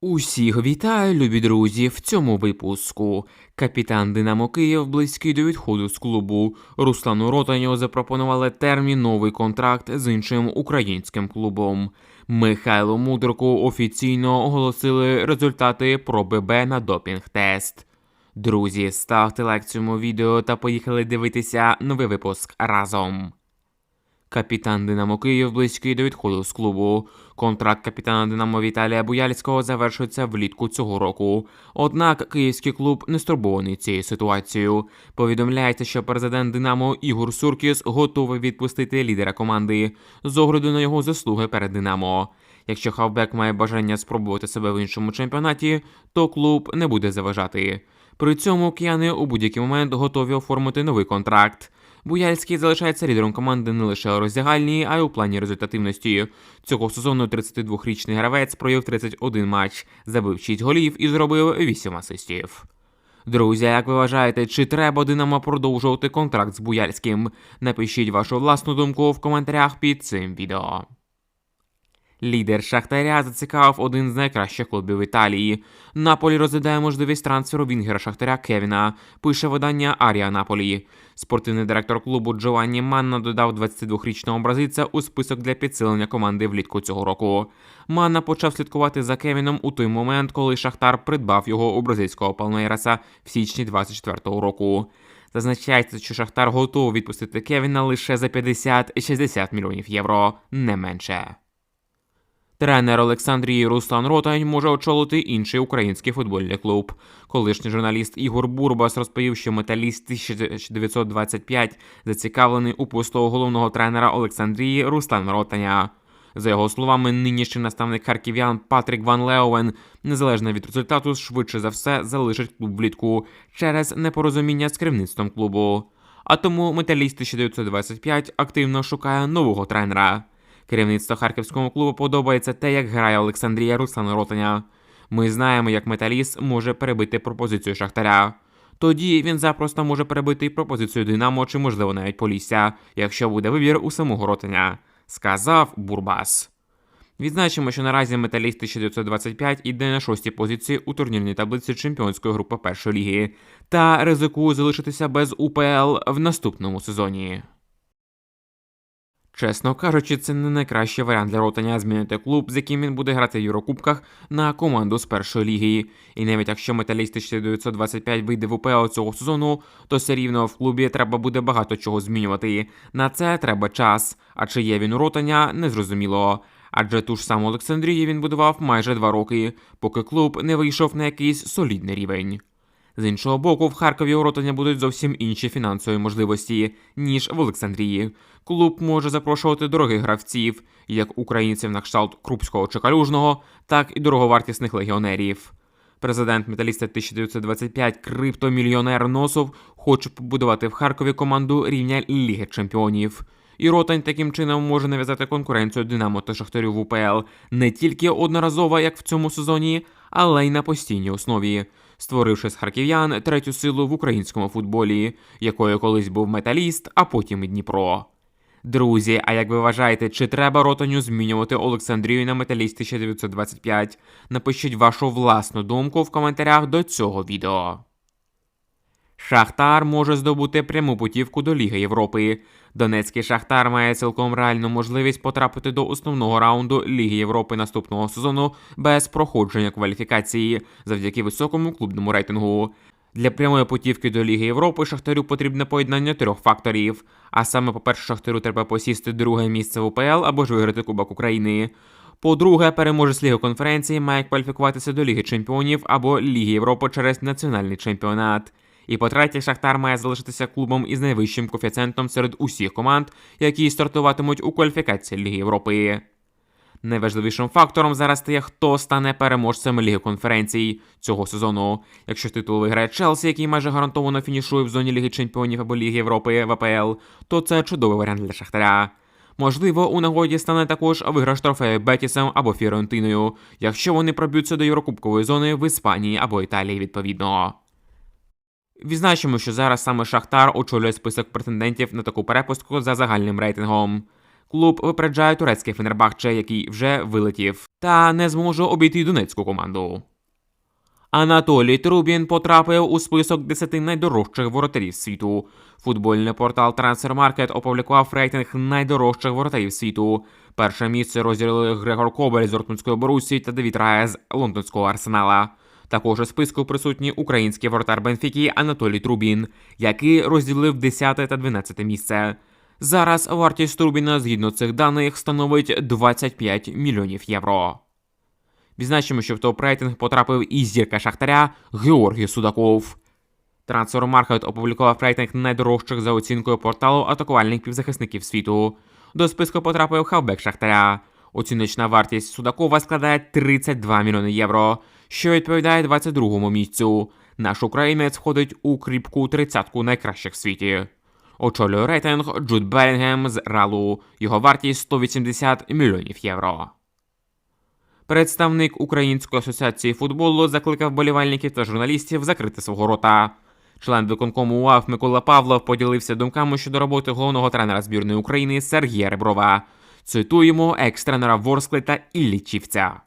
Усіх вітаю, любі друзі, в цьому випуску. Капітан Динамо Київ, близький до відходу з клубу. Руслану Ротаню запропонували терміновий контракт з іншим українським клубом. Михайло Мудрику офіційно оголосили результати проби Б на допінг-тест. Друзі, ставте лайк цьому відео та поїхали дивитися новий випуск разом. Капітан Динамо Київ близький до відходу з клубу. Контракт капітана Динамо Віталія Буяльського завершується влітку цього року. Однак київський клуб не стурбований цією ситуацією. Повідомляється, що президент Динамо Ігор Суркіс готовий відпустити лідера команди з огляду на його заслуги перед Динамо. Якщо хавбек має бажання спробувати себе в іншому чемпіонаті, то клуб не буде заважати. При цьому кияни у будь-який момент готові оформити новий контракт. Буяльський залишається лідером команди не лише у роздягальні, а й у плані результативності. Цього сезону 32-річний гравець провів 31 матч, забив 6 голів і зробив 8 асистів. Друзі, як ви вважаєте, чи треба Динамо продовжувати контракт з Буяльським? Напишіть вашу власну думку в коментарях під цим відео. Лідер Шахтаря зацікавив один з найкращих клубів Італії. Наполі розглядає можливість трансферу Вінгера Шахтаря Кевіна, пише видання Арія Наполі. Спортивний директор клубу Джованні Манна додав 22-річного бразильця у список для підсилення команди влітку цього року. Манна почав слідкувати за Кевіном у той момент, коли Шахтар придбав його у бразильського Палмейраса в січні 24-го року. Зазначається, що Шахтар готовий відпустити Кевіна лише за 50-60 мільйонів євро, не менше. Тренер Олександрії Руслан Ротань може очолити інший український футбольний клуб. Колишній журналіст Ігор Бурбас розповів, що металіст 1925 зацікавлений у посту головного тренера Олександрії Руслан Ротаня. За його словами, нинішній наставник харків'ян Патрік Ван Леовен, незалежно від результату, швидше за все залишить клуб влітку через непорозуміння з керівництвом клубу. А тому металіст 1925 активно шукає нового тренера. Керівництво харківського клубу подобається те, як грає Олександрія Руслана Ротаня. Ми знаємо, як металіст може перебити пропозицію Шахтаря. Тоді він запросто може перебити пропозицію Динамо чи, можливо, навіть Полісся, якщо буде вибір у самого Ротаня, сказав Бурбас. Відзначимо, що наразі металіст 1925 іде на шостій позиції у турнірній таблиці чемпіонської групи першої ліги та ризикує залишитися без УПЛ в наступному сезоні. Чесно кажучи, це не найкращий варіант для Ротаня змінити клуб, з яким він буде грати в Єврокубках на команду з першої ліги. І навіть якщо металіст 1925 вийде в УПЛ цього сезону, то все рівно в клубі треба буде багато чого змінювати. На це треба час. А чи є він у Ротаня, незрозуміло. Адже ту ж саму Олександрію він будував майже два роки, поки клуб не вийшов на якийсь солідний рівень. З іншого боку, в Харкові у Ротаня будуть зовсім інші фінансові можливості, ніж в Олександрії. Клуб може запрошувати дорогих гравців, як українців на кшталт Крупського чи Калюжного, так і дороговартісних легіонерів. Президент металіста 1925 криптомільйонер Носов хоче побудувати в Харкові команду рівня Ліги Чемпіонів. І Ротань таким чином може нав'язати конкуренцію Динамо та Шахтарю в УПЛ не тільки одноразово, як в цьому сезоні, але й на постійній основі, створивши з харків'ян третю силу в українському футболі, якою колись був металіст, а потім Дніпро. Друзі, а як ви вважаєте, чи треба Ротаню змінювати Олександрію на металіст 1925? Напишіть вашу власну думку в коментарях до цього відео. Шахтар може здобути пряму путівку до Ліги Європи. Донецький Шахтар має цілком реальну можливість потрапити до основного раунду Ліги Європи наступного сезону без проходження кваліфікації завдяки високому клубному рейтингу. Для прямої путівки до Ліги Європи Шахтарю потрібне поєднання трьох факторів. А саме, по-перше, Шахтарю треба посісти друге місце в УПЛ або ж виграти Кубок України. По-друге, переможець Ліги конференції має кваліфікуватися до Ліги Чемпіонів або Ліги Європи через національний чемпіонат. І по-третє, Шахтар має залишитися клубом із найвищим коефіцієнтом серед усіх команд, які стартуватимуть у кваліфікації Ліги Європи. Найважливішим фактором зараз стає, хто стане переможцем Ліги конференцій цього сезону. Якщо титул виграє Челсі, який майже гарантовано фінішує в зоні Ліги Чемпіонів або Ліги Європи в АПЛ, то це чудовий варіант для Шахтаря. Можливо, у нагоді стане також виграш трофею Бетісом або Фіорентиною, якщо вони проб'ються до Єврокубкової зони в Іспанії або Італії відповідно. Відзначимо, що зараз саме Шахтар очолює список претендентів на таку перепустку за загальним рейтингом. Клуб випереджає турецький Фенербахче, який вже вилетів, та не зможе обійти донецьку команду. Анатолій Трубін потрапив у список 10 найдорожчих воротарів світу. Футбольний портал Transfermarkt опублікував рейтинг найдорожчих воротарів світу. Перше місце розділили Грегор Кобель з Дортмундської Борусі та Девід Рая з лондонського арсенала. Також у списку присутній український воротар Бенфіки Анатолій Трубін, який розділив 10 та 12 місце. Зараз вартість Трубіна згідно цих даних становить 25 мільйонів євро. Відзначимо, що в топ-рейтинг потрапив і зірка Шахтаря Георгій Судаков. Трансфермаркет опублікував рейтинг найдорожчих за оцінкою порталу атакувальних півзахисників світу. До списку потрапив хавбек Шахтаря. Оціночна вартість Судакова складає 32 мільйони євро, що відповідає 22-му місцю. Наш українець входить у кріпку тридцятку найкращих в світі. Очолює рейтинг Джуд Белінгем з Ралу. Його вартість 180 мільйонів євро. Представник Української асоціації футболу закликав болівальників та журналістів закрити свого рота. Член виконкому УАФ Микола Павлов поділився думками щодо роботи головного тренера збірної України Сергія Реброва. Цитуємо екс-тренера Ворскли та Іллічівця.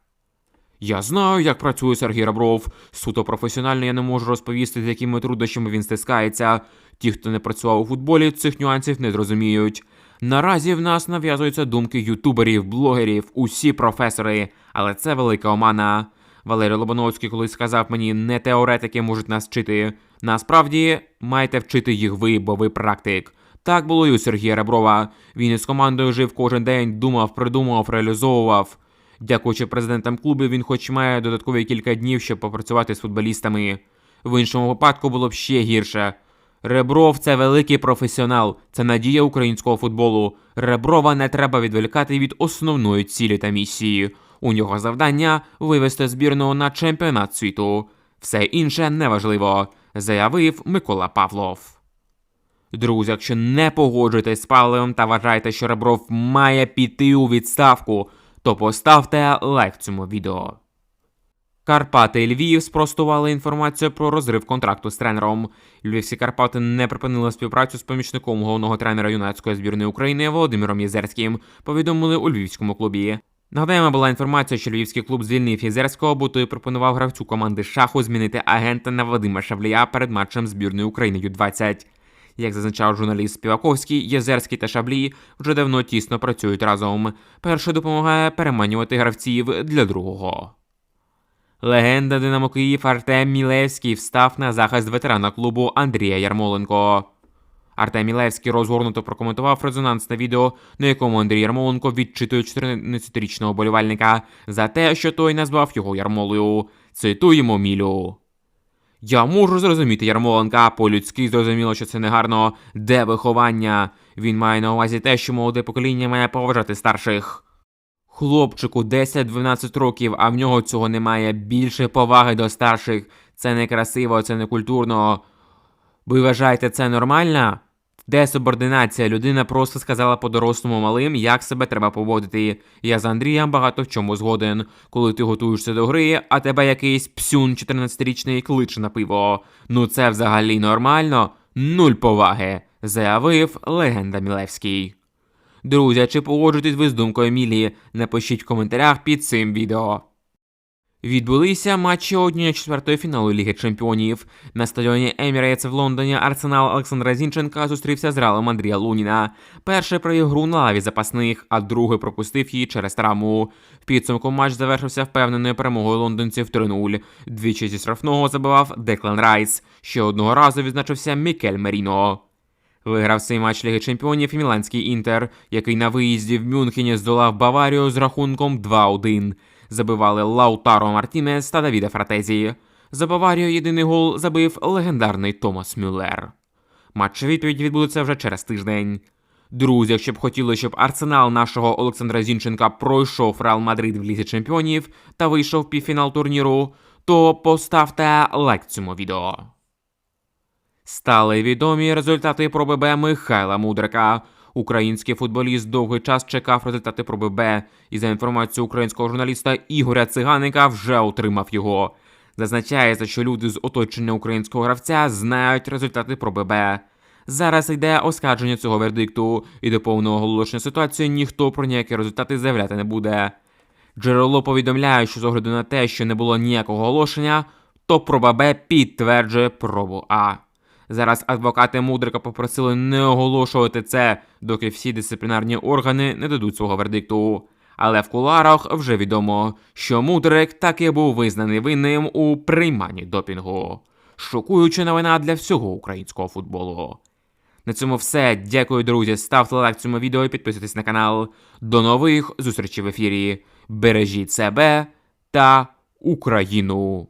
Я знаю, як працює Сергій Ребров. Суто професіонально я не можу розповісти, з якими труднощами він стискається. Ті, хто не працював у футболі, цих нюансів не зрозуміють. Наразі в нас нав'язуються думки ютуберів, блогерів, усі професори, але це велика омана. Валерій Лобановський колись сказав мені, не теоретики можуть нас вчити. Насправді маєте вчити їх ви, бо ви практик. Так було і у Сергія Реброва. Він із командою жив кожен день, думав, придумував, реалізовував. Дякуючи президентам клубів, він хоч має додаткові кілька днів, щоб попрацювати з футболістами. В іншому випадку було б ще гірше. Ребров це великий професіонал, це надія українського футболу. Реброва не треба відволікати від основної цілі та місії. У нього завдання вивести збірну на чемпіонат світу. Все інше неважливо, заявив Микола Павлов. Друзі, якщо не погоджуєтесь з Павловим та вважаєте, що Ребров має піти у відставку, то поставте лайк цьому відео. Карпати і Львів спростували інформацію про розрив контракту з тренером. Львівські Карпати не припинили співпрацю з помічником головного тренера юнацької збірної України Володимиром Єзерським. Повідомили у львівському клубі. Нагадаємо, була інформація, що львівський клуб звільнив Єзерського, бо той пропонував гравцю команди шаху змінити агента на Вадима Шавлія перед матчем збірної України Ю-20. Як зазначав журналіст Співаковський, Єзерський та Шаблі вже давно тісно працюють разом. Перший допомагає переманювати гравців для другого. Легенда Динамо Київ Артем Мілевський встав на захист ветерана клубу Андрія Ярмоленко. Артем Мілевський розгорнуто прокоментував резонансне відео, на якому Андрій Ярмоленко відчитує 14-річного болівальника за те, що той назвав його Ярмолою. Цитуємо Мілю. Я можу зрозуміти Ярмоленка, по-людськи зрозуміло, що це негарно. Де виховання? Він має на увазі те, що молоде покоління має поважати старших. Хлопчику 10-12 років, а в нього цього немає. Більше поваги до старших. Це не красиво, це не культурно. Ви вважаєте це нормально? Де субординація? Людина просто сказала по-дорослому малим, як себе треба поводити. Я з Андрієм багато в чому згоден. Коли ти готуєшся до гри, а тебе якийсь псюн 14-річний кличе на пиво. Ну це взагалі нормально? Нуль поваги, заявив легенда Мілевський. Друзі, чи погоджуєтесь ви з думкою Емілії? Напишіть в коментарях під цим відео. Відбулися матчі однієї четвертої фіналу Ліги Чемпіонів. На стадіоні Емірейтс в Лондоні Арсенал Олександра Зінченка зустрівся з Ралом Андрія Луніна. Перший провів гру на лаві запасних, а другий пропустив її через травму. В підсумку матч завершився впевненою перемогою лондонців 3-0. Двічі зі штрафного забивав Деклан Райс. Ще одного разу відзначився Мікель Меріно. Виграв цей матч Ліги Чемпіонів і Міланський Інтер, який на виїзді в Мюнхені здолав Баварію з рахунком 2-1. Забивали Лаутаро Мартінес та Давіда Фратезі. За Баварію єдиний гол забив легендарний Томас Мюллер. Матч відповідь відбудеться вже через тиждень. Друзі, якщо б хотіли, щоб арсенал нашого Олександра Зінченка пройшов Реал Мадрид в Лізі Чемпіонів та вийшов в півфінал турніру, то поставте лайк цьому відео. Стали відомі результати проби Б Михайла Мудрика. Український футболіст довгий час чекав результати проби Б, і за інформацією українського журналіста Ігоря Циганика вже отримав його. Зазначається, що люди з оточення українського гравця знають результати проби Б. Зараз йде оскарження цього вердикту, і до повного оголошення ситуації ніхто про ніякі результати заявляти не буде. Джерело повідомляє, що з огляду на те, що не було ніякого оголошення, то проба Б підтверджує пробу А. Зараз адвокати Мудрика попросили не оголошувати це, доки всі дисциплінарні органи не дадуть свого вердикту. Але в куларах вже відомо, що Мудрик таки був визнаний винним у прийманні допінгу. Шокуюча новина для всього українського футболу. На цьому все. Дякую, друзі. Ставте лайк цьому відео і підписуйтесь на канал. До нових зустрічей в ефірі. Бережіть себе та Україну.